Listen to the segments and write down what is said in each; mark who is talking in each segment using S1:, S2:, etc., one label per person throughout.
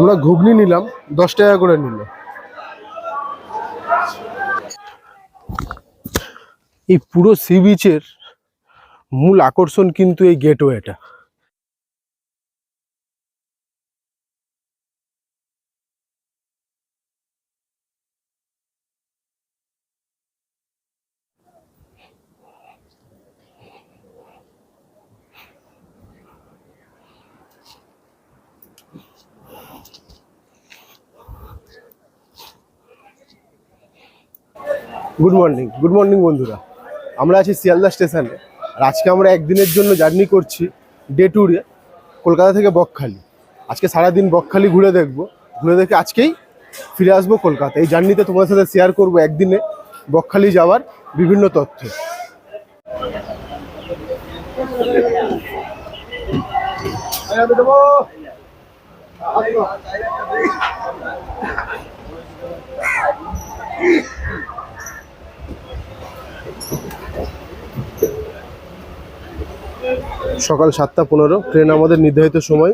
S1: আমরা ঘুগনি নিলাম, দশ টাকা করে নিল। এই পুরো সি বিচের মূল আকর্ষণ কিন্তু এই গেটওয়েটা। গুড মর্নিং গুড মর্নিং বন্ধুরা। আমরা আছি শিয়ালদা স্টেশনে। আর আজকে আমরা একদিনের জন্য জার্নি করছি ডে ট্যুরে কলকাতা থেকে বকখালি। আজকে সারাদিন বকখালি ঘুরে দেখব। ঘুরে দেখে আজকেই ফিরে আসব কলকাতা। এই জার্নিতে তোমাদের সাথে শেয়ার করব একদিনে বকখালি যাওয়ার বিভিন্ন তথ্য। সকাল সাতটা পনেরো ট্রেন আমাদের নির্ধারিত সময়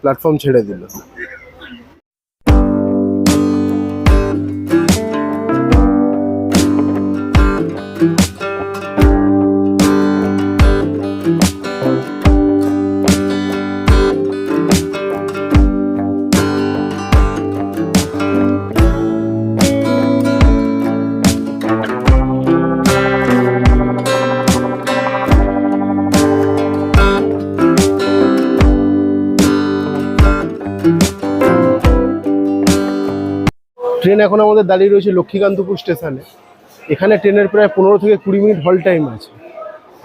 S1: প্ল্যাটফর্ম ছেড়ে দিল। ট্রেন এখন আমাদের দাঁড়িয়ে রয়েছে লক্ষ্মীকান্তপুর স্টেশনে। এখানে ট্রেনের প্রায় পনেরো থেকে কুড়ি মিনিট হল টাইম আছে।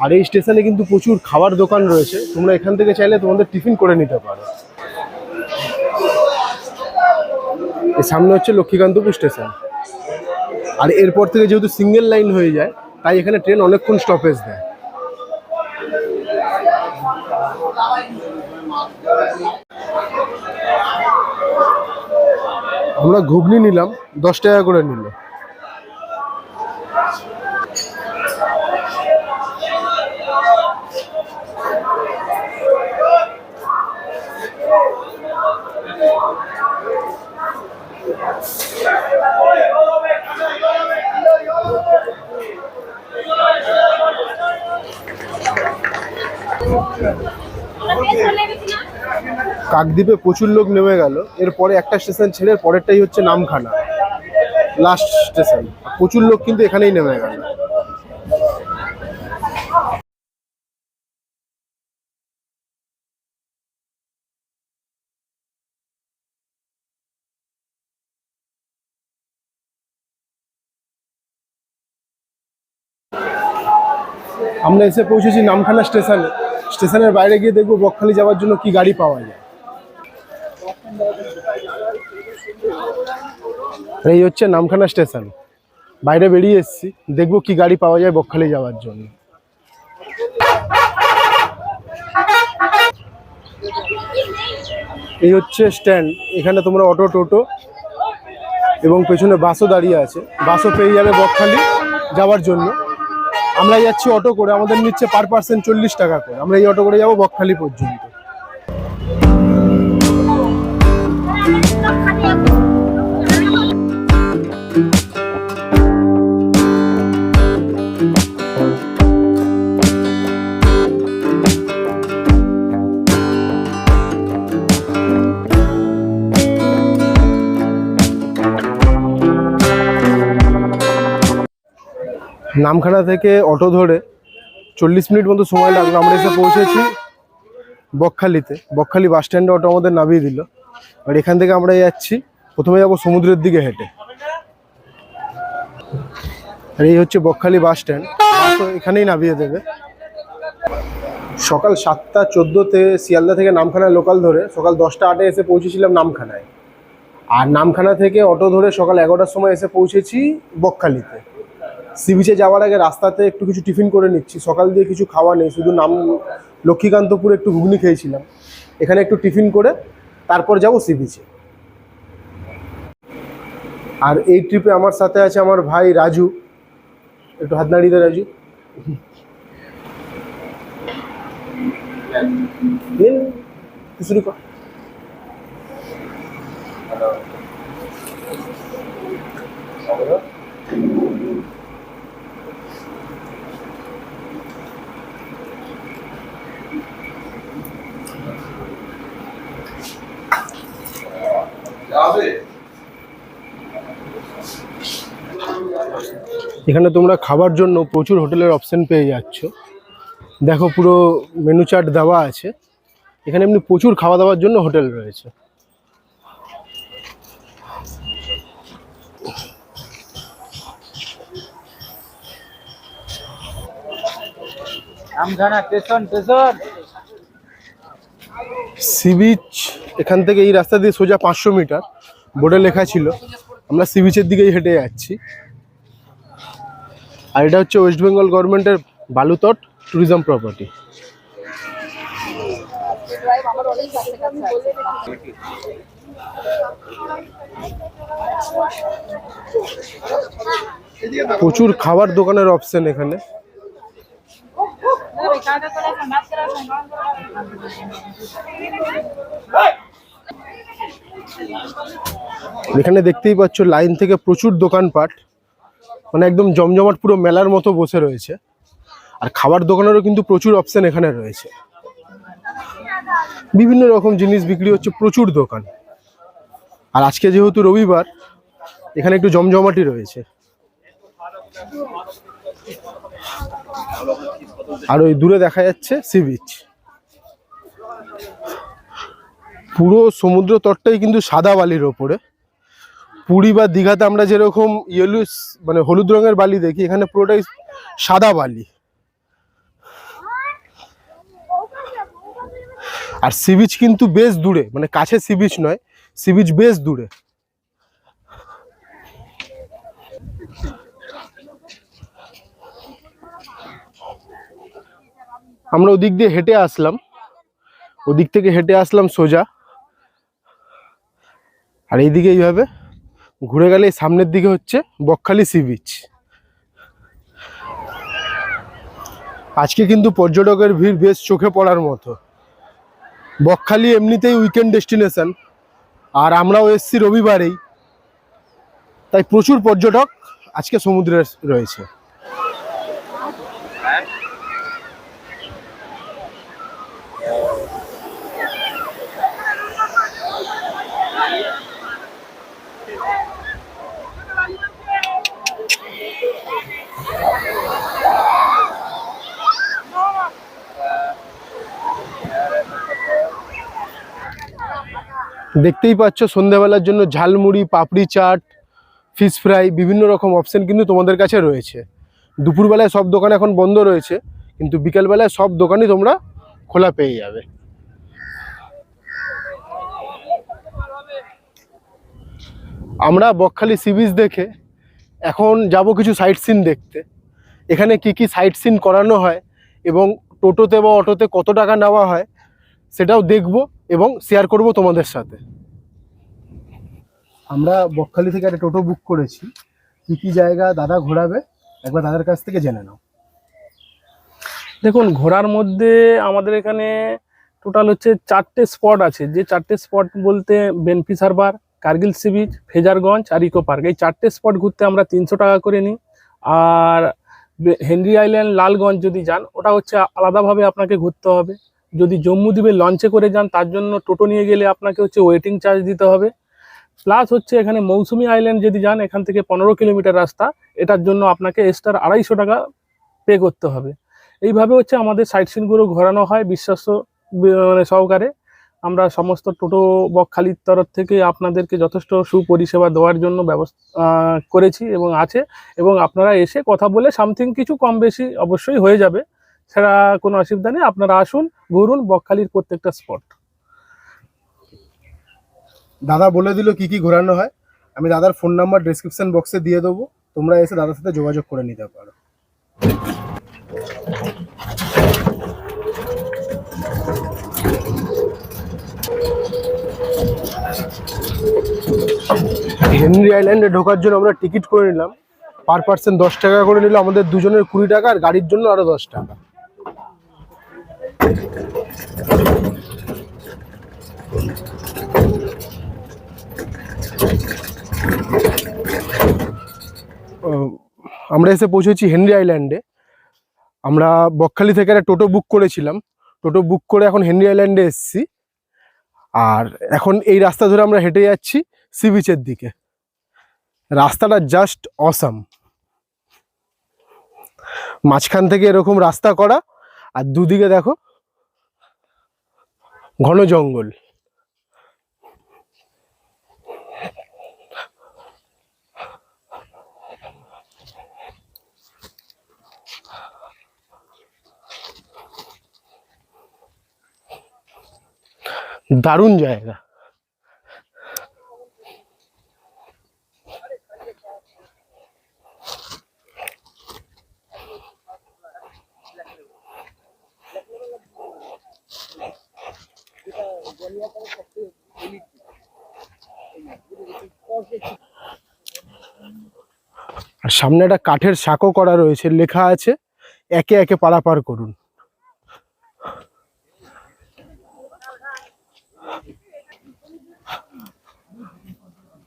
S1: আর এই স্টেশনে কিন্তু প্রচুর খাবার দোকান রয়েছে। তোমরা এখান থেকে চাইলে তোমাদের টিফিন করে নিতে পারো। সামনে হচ্ছে লক্ষ্মীকান্তপুর স্টেশন। আর এরপর থেকে যেহেতু সিঙ্গেল লাইন হয়ে যায়, তাই এখানে ট্রেন অনেকক্ষণ স্টপেজ দেয়। আমরা ঘুগনি নিলাম দশ টাকা করে নিল। কাকদ্বীপে প্রচুর লোক নেমে গেল। এরপরে একটা স্টেশন ছেড়ে পরেরটাই হচ্ছে নামখানা। লাস্ট স্টেশন প্রচুর লোক কিন্তু এখানেই নেমে গেল। আমরা এসে পৌঁছেছি নামখানা স্টেশনে। স্টেশনের বাইরে গিয়ে দেখব বকখালি যাওয়ার জন্য কি গাড়ি পাওয়া যায়। এই হচ্ছে নামখানা স্টেশন। বাইরে বেরিয়ে এসেছি, দেখব কি গাড়ি পাওয়া যায় বকখালি যাওয়ার জন্য। এই হচ্ছে স্ট্যান্ড, এখানে তোমরা অটো, টোটো এবং পেছনে বাসও দাঁড়িয়ে আছে। বাসও পেয়ে যাবে বকখালি যাওয়ার জন্য। আমরা যাচ্ছি অটো করে, আমাদের নিচ্ছে পার পার্সেন্ট চল্লিশ টাকা করে। আমরা এই অটো করে যাব বকখালি পর্যন্ত। নামখানা থেকে অটো ধরে চল্লিশ মিনিট মতো সময় লাগল। আমরা এসে পৌঁছেছি বকখালিতে। বকখালি বাস স্ট্যান্ডে অটো আমাদের নামিয়ে দিল। আর এখান থেকে আমরা যাচ্ছি। প্রথমে যাব সমুদ্রের দিকে হেঁটে। আর এই হচ্ছে বকখালি বাস স্ট্যান্ড। এখানেই নামিয়ে দেবে। সকাল সাতটা চোদ্দোতে শিয়ালদা থেকে নামখানায় লোকাল ধরে সকাল দশটা আটে এসে পৌঁছেছিলাম নামখানায়। আর নামখানা থেকে অটো ধরে সকাল এগারোটার সময় এসে পৌঁছেছি বকখালিতে। সি বিচে যাওয়ার আগে রাস্তাতে একটু কিছু টিফিন করে নিচ্ছি। সকাল দিয়ে কিছু খাওয়া নেই, শুধু নাম লক্ষ্মীকান্তপুরে একটু ঘুগনি খেয়েছিলাম। এখানে একটু টিফিন করে তারপর যাব সি বিচে আর এই ট্রিপে আমার সাথে আছে আমার ভাই রাজু। একটু হাত নাড়িয়ে রাজু। এখানে তোমরা খাবার জন্য প্রচুর হোটেলের অপশন পেয়ে যাচ্ছ। দেখো পুরো মেনু চার্ট দেওয়া আছে। এখানে এমনি প্রচুর খাওয়া দাওয়ার জন্য হোটেল রয়েছে।
S2: Amkhana station station
S1: sea beach এখান থেকে এই রাস্তা দিয়ে সোজা পাঁচশো মিটার। বোর্ডে লেখা ছিল, আমরা সি বিচের দিকেই হেঁটে যাচ্ছি। আর এটা হচ্ছে ওয়েস্ট বেঙ্গল গভর্নমেন্টের বালুতট ট্যুরিজম প্রপার্টি প্রচুর খাবার দোকানের অপশন এখানে। এখানে দেখতেই পাচ্ছ, লাইন থেকে প্রচুর দোকানপাট। মানে একদম জমজমাট পুরো মেলার মতো বসে রয়েছে। আর খাবার দোকানেরও কিন্তু প্রচুর অপশন এখানে রয়েছে। বিভিন্ন রকম জিনিস বিক্রি হচ্ছে, প্রচুর দোকান। আর আজকে যেহেতু রবিবার, এখানে একটু জমজমাটি রয়েছে। আর ওই দূরে দেখা যাচ্ছে সি বিচ পুরো সমুদ্র তটটাই কিন্তু সাদা বালির ওপরে। পুরী বা দীঘাতে আমরা যেরকম ইয়েলো মানে হলুদ রঙের বালি দেখি, এখানে পুরোটাই সাদা বালি। আর সি বিচ কিন্তু বেশ দূরে মানে কাছে সি বিচ নয়, সি বিচ বেশ দূরে। আমরা ওদিক দিয়ে হেঁটে আসলাম। ওদিক থেকে হেঁটে আসলাম সোজা। আর এইদিকে এইভাবে ঘুরে গেলে সামনের দিকে হচ্ছে বকখালি সি বিচ। আজকে কিন্তু পর্যটকের ভিড় বেশ চোখে পড়ার মতো। বকখালি এমনিতেই উইকেন্ড ডেস্টিনেশন আর আমরাও এসছি রবিবারেই। তাই প্রচুর পর্যটক আজকে সমুদ্রে রয়েছে। দেখতেই পাচ্ছ, সন্ধ্যাবেলার জন্য ঝালমুড়ি, পাপড়ি চাট ফিশ ফ্রাই বিভিন্ন রকম অপশান কিন্তু তোমাদের কাছে রয়েছে। দুপুরবেলায় সব দোকান এখন বন্ধ রয়েছে, কিন্তু বিকেলবেলায় সব দোকানই তোমরা খোলা পেয়ে যাবে। আমরা বকখালি সি বিচ দেখে এখন যাব কিছু সাইট সিন দেখতে। এখানে কি কি সাইট সিন করানো হয় এবং টোটোতে বা অটোতে কত টাকা নেওয়া হয়, সেটাও দেখব। এবং শেয়ার করব তোমাদের সাথে। আমরা বকখালি থেকে একটা টোটো বুক করেছি। কি কি জায়গা দাদা ঘোরাবে একবার দাদার কাছ থেকে জেনে নাও।
S3: দেখুন ঘোরার মধ্যে আমাদের এখানে টোটাল হচ্ছে চারটে স্পট আছে। যে চারটে স্পট বলতে Benfish harbour Kargil sea beach Fraserganj আর ইকো পার্ক। এই চারটে স্পট ঘুরতে আমরা তিনশো টাকা করে নিই। আর হেনরি আইল্যান্ড লালগঞ্জ যদি যান ওটা হচ্ছে আলাদাভাবে আপনাকে ঘুরতে হবে। যদি জম্মু দ্বীপে লঞ্চে করে যান, তার জন্য টোটো নিয়ে গেলে আপনাকে হচ্ছে ওয়েটিং চার্জ দিতে হবে। প্লাস হচ্ছে এখানে মৌসুমি আইল্যান্ড যদি যান, এখান থেকে পনেরো কিলোমিটার রাস্তা, এটার জন্য আপনাকে এক্সট্রা আড়াইশো টাকা পে করতে হবে। এইভাবে হচ্ছে আমাদের সাইট সিনগুলো ঘোরানো হয় বিশ্বাস্য মানে সহকারে। আমরা সমস্ত টোটো বকখালির তরফ থেকে আপনাদেরকে যথেষ্ট সুপরিষেবা দেওয়ার জন্য ব্যবস্থা করেছি এবং আছে। এবং আপনারা এসে কথা বলে সামথিং কিছু কম বেশি অবশ্যই হয়ে যাবে। সেটা কোনো অসুবিধা নেই। আপনারা আসুন ঘুরুন বকখালির প্রত্যেকটা স্পট
S1: দাদা বলে দিল কি কি ঘোরানো হয়। আমি দাদার ফোন নাম্বার ডিসক্রিপশন বক্সে দিয়ে দেবো। তোমরা এসে দাদার সাথে যোগাযোগ করে নিতে পারো। হেনরি আইল্যান্ডে ঢোকার জন্য আমরা টিকিট করে নিলাম। পার পার্সেন্ট দশ টাকা করে নিল আমাদের দুজনের কুড়ি টাকা আর গাড়ির জন্য আরও দশ টাকা। আমরা এসে পৌঁছেছি হেনরি আইল্যান্ডে। আমরা বকখালি থেকে একটা টোটো বুক করেছিলাম। টোটো বুক করে এখন হেনরি আইল্যান্ডে এসেছি। আর এখন এই রাস্তা ধরে আমরা হেঁটে যাচ্ছি সি বিচের দিকে। রাস্তাটা জাস্ট অসাম। মাঝখান থেকে এরকম রাস্তা করা, আর দুদিকে দেখো ঘন জঙ্গল। দারুণ জায়গা। আর সামনে একটা কাঠের সাঁকো করা রয়েছে, লেখা আছে, একে একে পারাপার করুন।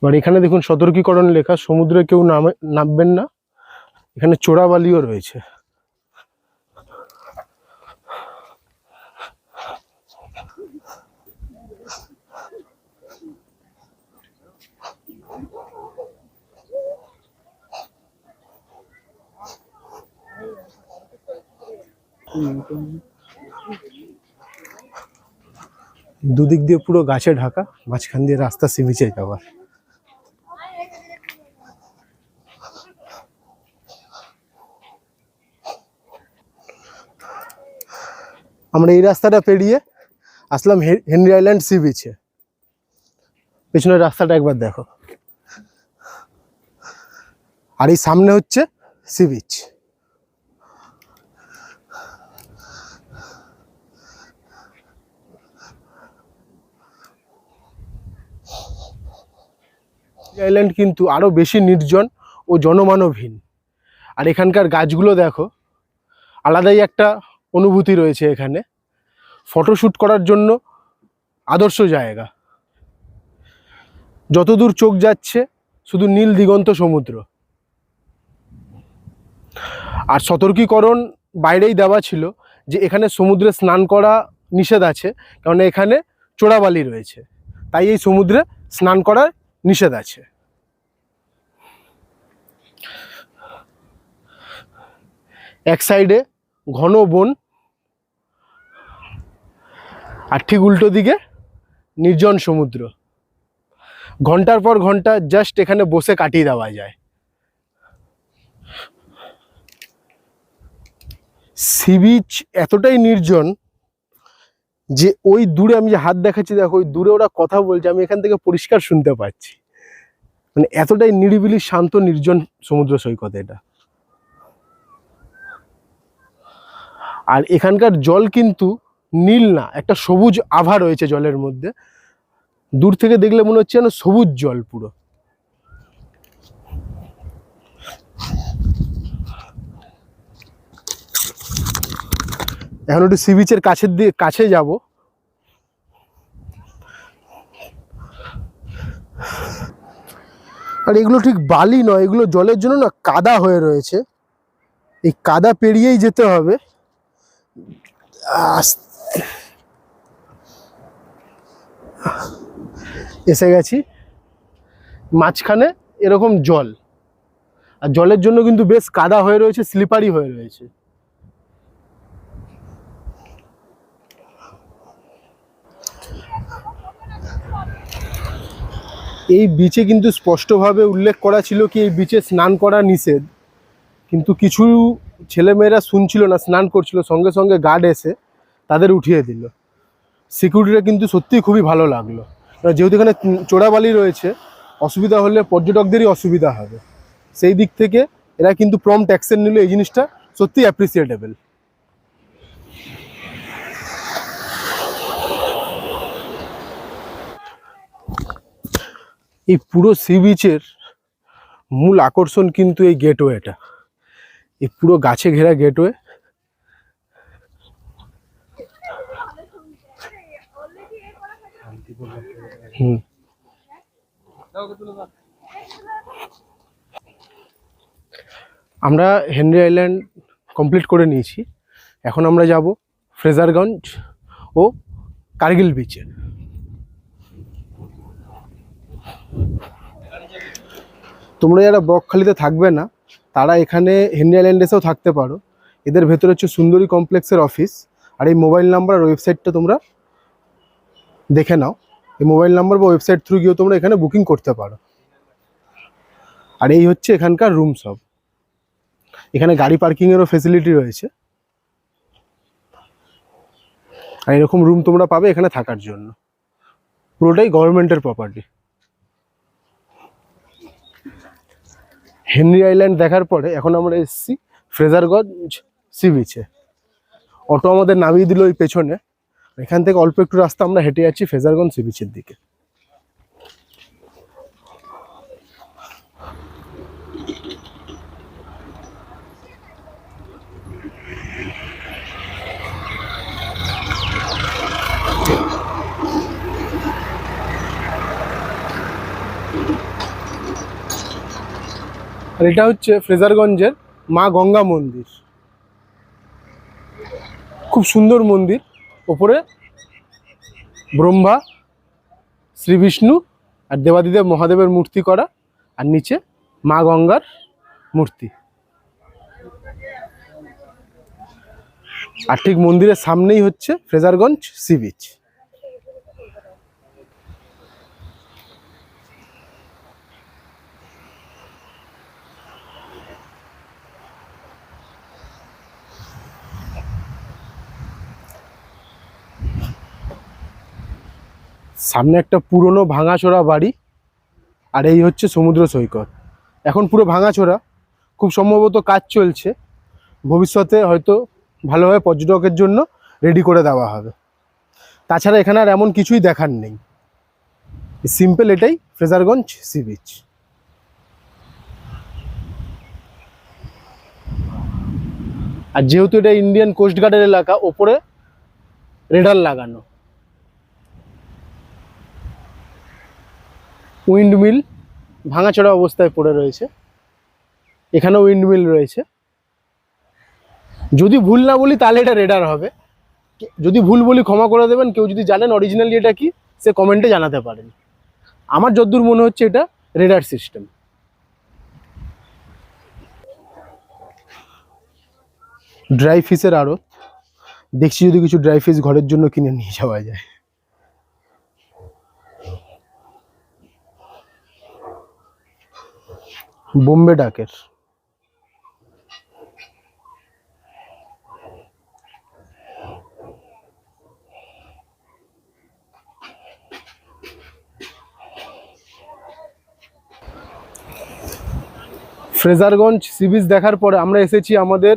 S1: এবার এখানে দেখুন সতর্কীকরণ লেখা, সমুদ্রে কেউ নামে নামবেন না। এখানে চোরাবালিও রয়েছে। দুদিক দিয়ে পুরো গাছে ঢাকা, মাঝখান দিয়ে রাস্তা সি বিচে যাওয়ার আমরা এই রাস্তাটা পেরিয়ে আসলাম হেনরি আইল্যান্ড সি বিচে। পেছনের রাস্তাটা একবার দেখো। আর এই সামনে হচ্ছে সি বিচ। আইল্যান্ড কিন্তু আরও বেশি নির্জন ও জনমানবহীন। আর এখানকার গাছগুলো দেখো, আলাদাই একটা অনুভূতি রয়েছে এখানে। ফটোশ্যুট করার জন্য আদর্শ জায়গা। যতদূর চোখ যাচ্ছে, শুধু নীল দিগন্ত সমুদ্র। আর সতর্কীকরণ বাইরেই দেওয়া ছিল যে এখানে সমুদ্রে স্নান করা নিষেধ আছে কারণ এখানে চোরাবালি রয়েছে। তাই এই সমুদ্রে স্নান করার নিষেধ আছে। এক সাইডে ঘন বন, আর ঠিক উল্টো দিকে নির্জন সমুদ্র। ঘণ্টার পর ঘণ্টা জাস্ট এখানে বসে কাটিয়ে দেওয়া যায়। সি বিচ এতটাই নির্জন যে ওই দূরে আমি যে হাত দেখাচ্ছি, দেখো, ওই দূরে ওরা কথা বলছে, আমি এখান থেকে পরিষ্কার শুনতে পাচ্ছি। মানে এতটাই নিরিবিলি, শান্ত, নির্জন সমুদ্র সৈকত এটা। আর এখানকার জল কিন্তু নীল না, একটা সবুজ আভা রয়েছে জলের মধ্যে। দূর থেকে দেখলে মনে হচ্ছে যেন সবুজ জল পুরো। এখন একটু সি বিচের কাছের দিয়ে, কাছে যাব। আর এগুলো ঠিক বালি নয়, এগুলো জলের জন্য না কাদা হয়ে রয়েছে। এই কাদা পেরিয়েই যেতে হবে। এসে গেছি। মাঝখানে এরকম জল। আর জলের জন্য কিন্তু বেশ কাদা হয়ে রয়েছে স্লিপারি হয়ে রয়েছে। এই বিচে কিন্তু স্পষ্টভাবে উল্লেখ করা ছিল কি এই বিচে স্নান করা নিষেধ। কিন্তু কিছু ছেলেমেয়েরা শুনছিল না, স্নান করছিল, সঙ্গে সঙ্গে গার্ড এসে তাদের উঠিয়ে দিল। সিকিউরিটিটা কিন্তু সত্যিই খুবই ভালো লাগল। যেহেতু এখানে চোরাবালি রয়েছে, অসুবিধা হলে পর্যটকদেরই অসুবিধা হবে। সেই দিক থেকে এরা কিন্তু প্রম ট্যাক্সের নিল, এই জিনিসটা সত্যিই অ্যাপ্রিসিয়েটেবল এই পুরো সি বিচের মূল আকর্ষণ কিন্তু এই গেটওয়েটা এই পুরো গাছে ঘেরা গেটওয়ে হুম। আমরা হেনরি আইল্যান্ড কমপ্লিট করে নিয়েছি। এখন আমরা যাব ফ্রেজারগঞ্জ ও কার্গিল বিচে তোমরা যারা বকখালিতে থাকবে না, তারা এখানে হেনরি আইল্যান্ড এসেও থাকতে পারো। এদের ভেতরে হচ্ছে সুন্দরী কমপ্লেক্সের অফিস আর এই মোবাইল নাম্বার আর ওয়েবসাইটটা তোমরা দেখে নাও। এই মোবাইল নাম্বার বা ওয়েবসাইট থ্রু গিয়েও তোমরা এখানে বুকিং করতে পারো। আর এই হচ্ছে এখানকার রুম সব। এখানে গাড়ি পার্কিংয়েরও ফেসিলিটি রয়েছে। আর এরকম রুম তোমরা পাবে এখানে থাকার জন্য। পুরোটাই গভর্নমেন্টের প্রপার্টি হেনরি আইল্যান্ড দেখার পরে এখন আমরা এসেছি ফ্রেজারগঞ্জ সি বিচে অটো আমাদের নামিয়ে দিল ওই পেছনে। এখান থেকে অল্প একটু রাস্তা আমরা হেঁটে যাচ্ছি ফ্রেজারগঞ্জ সি বিচের দিকে। আর এটা হচ্ছে ফ্রেজারগঞ্জের মা গঙ্গা মন্দির। খুব সুন্দর মন্দির। ওপরে ব্রহ্মা, শ্রী বিষ্ণু আর দেবাদিদেব মহাদেবের মূর্তি করা আর নিচে মা গঙ্গার মূর্তি। আর ঠিক মন্দিরের সামনেই হচ্ছে ফ্রেজারগঞ্জ সি বিচ। সামনে একটা পুরনো ভাঙাচোরা বাড়ি আর এই হচ্ছে সমুদ্র সৈকত। এখন পুরো ভাঙাচোরা, খুব সম্ভবত কাজ চলছে। ভবিষ্যতে হয়তো ভালোভাবে পর্যটকের জন্য রেডি করে দেওয়া হবে। তাছাড়া এখানে আর এমন কিছুই দেখার নেই। সিম্পল এটাই ফ্রেজারগঞ্জ সি বিচ আর যেহেতু এটা ইন্ডিয়ান কোস্টগার্ডের এলাকা, ওপরে রেডার লাগানো। উইন্ডমিল ভাঙাচোরা অবস্থায় পড়ে রয়েছে। এখানেও উইন্ডমিল রয়েছে। যদি ভুল না বলি তাহলে এটা রেডার হবে। যদি ভুল বলি ক্ষমা করে দেবেন। কেউ যদি জানেন অরিজিনালি এটা কি, সে কমেন্টে জানাতে পারেন। আমার যদ্দূর মনে হচ্ছে এটা রেডার সিস্টেম ড্রাই ফিশের আড়ত। দেখছি যদি কিছু ড্রাই ফিশ ঘরের জন্য কিনে নিয়ে যাওয়া যায়। বোম্বে ডাকের। ফ্রেজারগঞ্জ সি বিচ দেখার পরে আমরা এসেছি আমাদের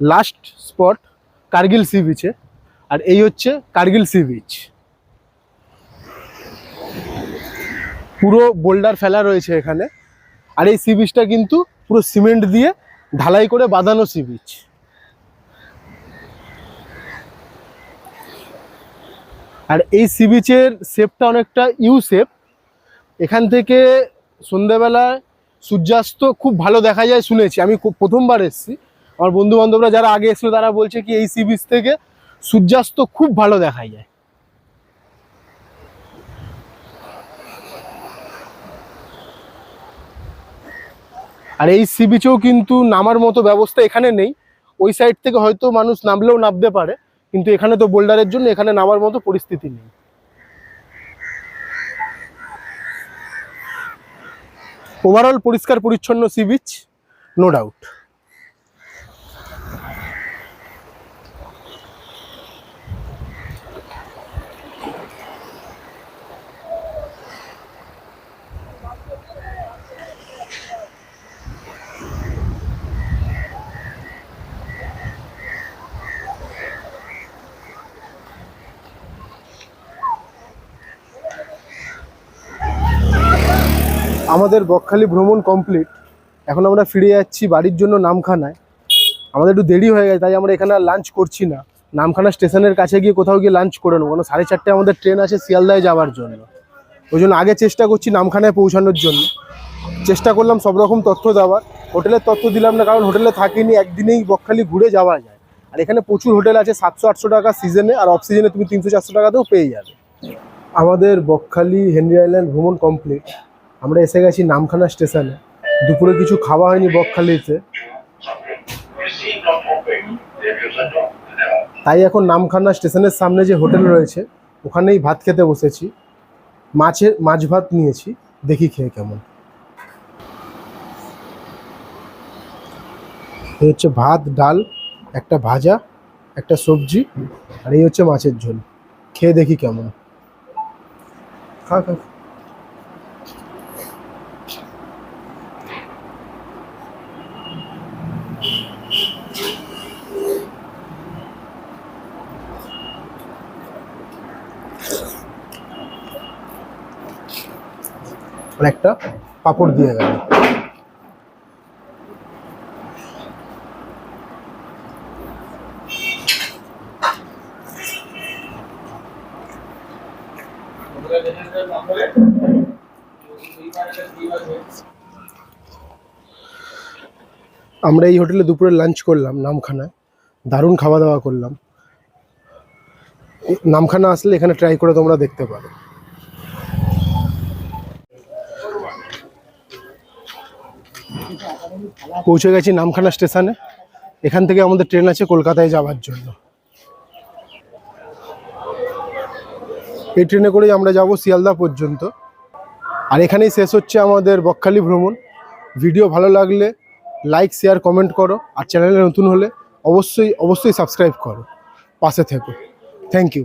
S1: লাস্ট স্পট কার্গিল সি বিচে আর এই হচ্ছে কার্গিল সি বিচ পুরো বোল্ডার ফেলা রয়েছে এখানে। আর এই সি বিচটা কিন্তু পুরো সিমেন্ট দিয়ে ঢালাই করে বাঁধানো সি বিচ আর এই সি বিচের শেপটা অনেকটা ইউ শেপ এখান থেকে সন্ধ্যেবেলায় সূর্যাস্ত খুব ভালো দেখা যায় শুনেছি। আমি খুব প্রথমবার এসেছি। আমার বন্ধু বান্ধবরা যারা আগে এসেছিল তারা বলছে কি এই সি বিচ থেকে সূর্যাস্ত খুব ভালো দেখা যায়। আর এই সি বিচেও কিন্তু নামার মতো ব্যবস্থা এখানে নেই। ওই সাইড থেকে হয়তো মানুষ নামলেও নামতে পারে, কিন্তু এখানে তো বোল্ডারের জন্য এখানে নামার মতো পরিস্থিতি নেই। ওভারঅল পরিষ্কার পরিচ্ছন্ন সি বিচ নো ডাউট আমাদের বকখালি ভ্রমণ কমপ্লিট এখন আমরা ফিরে যাচ্ছি বাড়ির জন্য নামখানায়। আমাদের একটু দেরি হয়ে গেছে, তাই আমরা এখানে লাঞ্চ করছি না। নামখানা স্টেশনের কাছে গিয়ে কোথাও গিয়ে লাঞ্চ করে নেব কারণ সাড়ে চারটে আমাদের ট্রেন আছে শিয়ালদায় যাওয়ার জন্য। ওই জন্য আগে চেষ্টা করছি নামখানায় পৌঁছানোর জন্য। চেষ্টা করলাম সব রকম তথ্য দেওয়ার। হোটেলের তথ্য দিলাম না, কারণ হোটেলে থাকিনি, একদিনেই বকখালি ঘুরে যাওয়া যায়। আর এখানে প্রচুর হোটেল আছে, সাতশো, আটশো টাকা সিজনে আর অফ সিজনে তুমি তিনশো, চারশো টাকাতেও পেয়ে যাবে। আমাদের বকখালি হেনরি আইল্যান্ড ভ্রমণ কমপ্লিট আমরা এসে গেছি নামখানা স্টেশনে। দুপুরে কিছু খাওয়া হয়নি বকখালিতে। তাই এখন নামখানা স্টেশনের সামনে যে হোটেল রয়েছে, ওখানেই ভাত খেতে বসেছি। মাছের, মাছ ভাত নিয়েছি। দেখি খেয়ে কেমন। এই হচ্ছে ভাত, ডাল, একটা ভাজা, একটা সবজি, আর এই হচ্ছে মাছের ঝোল। খেয়ে দেখি কেমন। খা খা। একটা পাঁপড় দিয়ে গেল। আমরা এই হোটেলে দুপুরে লাঞ্চ করলাম, নামখানায়। দারুণ খাওয়া দাওয়া করলাম। নামখানা আসলে এখানে ট্রাই করে তোমরা দেখতে পারো। পৌঁছে গেছি নামখানা স্টেশনে। এখান থেকে আমাদের ট্রেন আছে কলকাতায় যাওয়ার জন্য। এই ট্রেনে করেই আমরা যাব শিয়ালদা পর্যন্ত। আর এখানেই শেষ হচ্ছে আমাদের বকখালি ভ্রমণ। ভিডিও ভালো লাগলে লাইক, শেয়ার, কমেন্ট করো। আর চ্যানেলে নতুন হলে অবশ্যই অবশ্যই সাবস্ক্রাইব করো। পাশে থেকো। Thank you